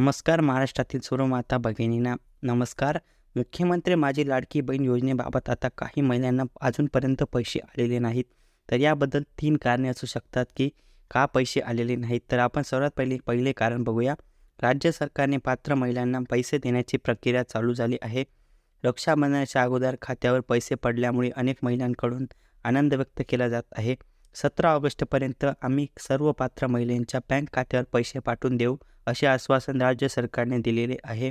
नमस्कार महाराष्ट्रातील सर्व माता भगिनींना नमस्कार. मुख्यमंत्री माझी लाडकी बहीण योजनेबाबत आता काही महिलांना अजूनपर्यंत पैसे आलेले नाहीत. तर याबद्दल तीन कारणे असू शकतात की का पैसे आलेले नाहीत? तर आपण सर्वात पहिले पहिले कारण बघूया. राज्य सरकारने पात्र महिलांना पैसे देण्याची प्रक्रिया चालू झाली आहे. रक्षाबंधनाच्या अगोदर खात्यावर पैसे पडल्यामुळे अनेक महिलांकडून आनंद व्यक्त केला जात आहे. सतरा ऑगस्टपर्यंत आम्ही सर्व पात्र महिलांच्या बँक खात्यावर पैसे पाठवून देऊ. असे आश्वासन राज्य सरकारने दिलेले आहे.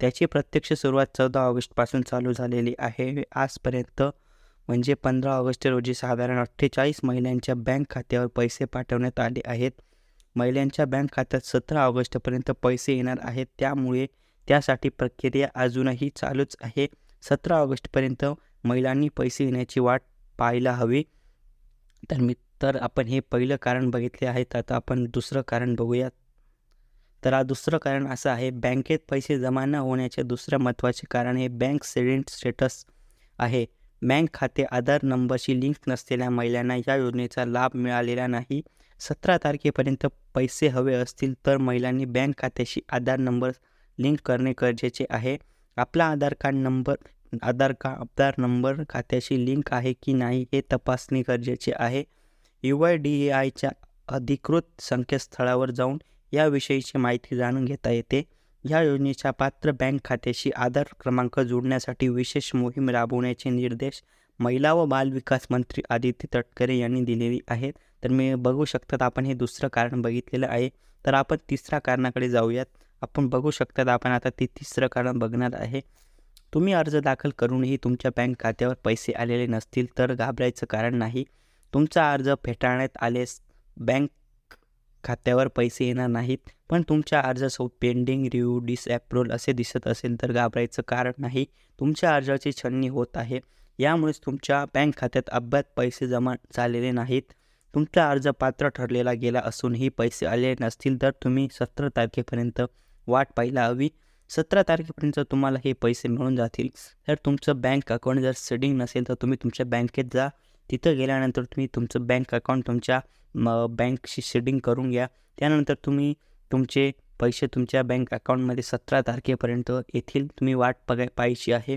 त्याची प्रत्यक्ष सुरुवात चौदा ऑगस्टपासून चालू झालेली आहे. आजपर्यंत म्हणजे पंधरा ऑगस्ट रोजी साधारण अठ्ठेचाळीस महिलांच्या बँक खात्यावर पैसे पाठवण्यात आले आहेत. महिलांच्या बँक खात्यात सतरा ऑगस्टपर्यंत पैसे येणार आहेत. त्यामुळे त्यासाठी प्रक्रिया अजूनही चालूच आहे. सतरा ऑगस्टपर्यंत महिलांनी पैसे येण्याची वाट पाहायला हवी. तर मी तर आपण हे पहिलं कारण बघितले आहे तर आता आपण दुसरं कारण बघूयात. तर हा दुसरं कारण असं आहे बँकेत पैसे जमा न होण्याचे दुसरं महत्त्वाचे कारण हे बँक सेडेंट स्टेटस आहे. बँक खाते आधार नंबरशी लिंक नसलेल्या महिलांना या योजनेचा लाभ मिळालेला नाही. सतरा तारखेपर्यंत पैसे हवे असतील तर महिलांनी बँक खात्याशी आधार नंबर लिंक करणे गरजेचे आहे. आपला आधार कार्ड नंबर आधार का आधार नंबर खात्याशी लिंक आहे की नाही हे तपासणे गरजेचे आहे. यू आय डी ए आयच्या अधिकृत संकेतस्थळावर जाऊन याविषयीची माहिती जाणून घेता येते. या योजनेच्या पात्र बँक खात्याशी आधार क्रमांक जोडण्यासाठी विशेष मोहीम राबवण्याचे निर्देश महिला व बालविकास मंत्री आदित्य तटकरे यांनी दिलेली आहेत. तर मी बघू शकतात आपण हे दुसरं कारण बघितलेलं आहे. तर आपण तिसऱ्या कारणाकडे जाऊयात. आपण बघू शकतात आपण आता ते तिसरं कारण बघणार आहे. तुम्ही अर्ज दाखल करूनही तुमच्या बँक खात्यावर पैसे आलेले नसतील तर घाबरायचं कारण नाही. तुमचा अर्ज फेटाळण्यात आलेस बँक खात्यावर पैसे येणार नाहीत. पण तुमच्या अर्जासोबत पेंडिंग रिव्ह्यू डिसॲप्रुव्हल असे दिसत असेल तर घाबरायचं कारण नाही. तुमच्या अर्जाची छाननी होत आहे. यामुळेच तुमच्या बँक खात्यात अभ्यात पैसे जमा झालेले नाहीत. तुमचा अर्ज पात्र ठरलेला गेला असूनही पैसे आले नसतील तर तुम्ही सतरा तारखेपर्यंत वाट पाहायला हवी. सतरा तारखेपर्यंत तुम्हाला हे पैसे मिळून जातील. तर तुमचं बँक अकाउंट जर सेडिंग नसेल तर तुम्ही तुमच्या बँकेत जा. तिथं गेल्यानंतर तुम्ही तुमचं बँक अकाउंट तुमच्या म बँकशी शेडिंग करून घ्या. त्यानंतर तुम्ही तुमचे पैसे तुमच्या बँक अकाउंटमध्ये सतरा तारखेपर्यंत येथील तुम्ही वाट बघाय पाहायची आहे.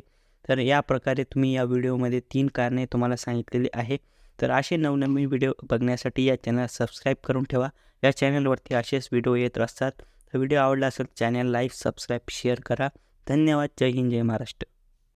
तर या प्रकारे तुम्ही या व्हिडिओमध्ये तीन कारणे तुम्हाला सांगितलेली आहे. तर असे नवनवीन व्हिडिओ बघण्यासाठी या चॅनल सबस्क्राईब करून ठेवा. या चॅनलवरती असेच व्हिडिओ येत असतात. तर व्हिडिओ आवडला असेल चॅनल लाईक सबस्क्राईब शेअर करा. धन्यवाद. जय हिंद जय महाराष्ट्र.